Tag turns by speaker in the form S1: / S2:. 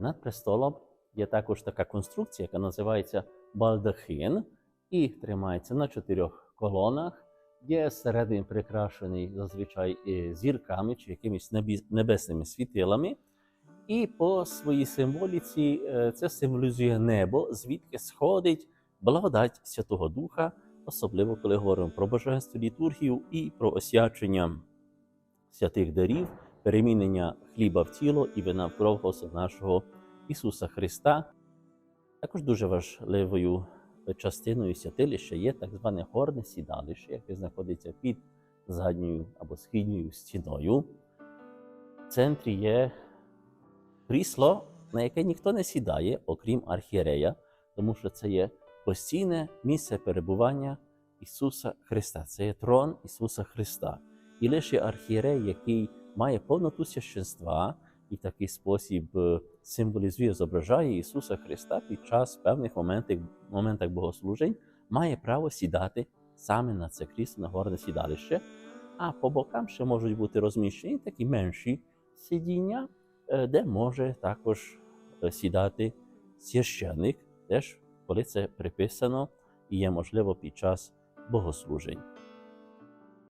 S1: Над престолом є також така конструкція, яка називається балдахин, і тримається на чотирьох колонах. Є середин прикрашений зазвичай е, зірками чи якимись небесними світилами. І по своїй символіці е, це символізує небо, звідки сходить благодать Святого Духа, особливо коли говоримо про божественну літургію і про освячення святих дарів, перемінення хліба в тіло і вина в кров Господа нашого Ісуса Христа. Також дуже важливою частиною святилища є так зване горне сідалище, яке знаходиться під задньою або східньою стіною. В центрі є крісло, на яке ніхто не сідає, окрім архієрея, тому що це є постійне місце перебування Ісуса Христа. Це є трон Ісуса Христа. І лише архієрей, який має повноту священства і в такий спосіб е, символізує, зображає Ісуса Христа під час певних моментів, моментах богослужень, має право сідати саме на це крісло, на горне сідалище. А по бокам ще можуть бути розміщені такі менші сидіння, е, де може також е, сідати священник, теж коли це приписано і є можливо під час богослужень.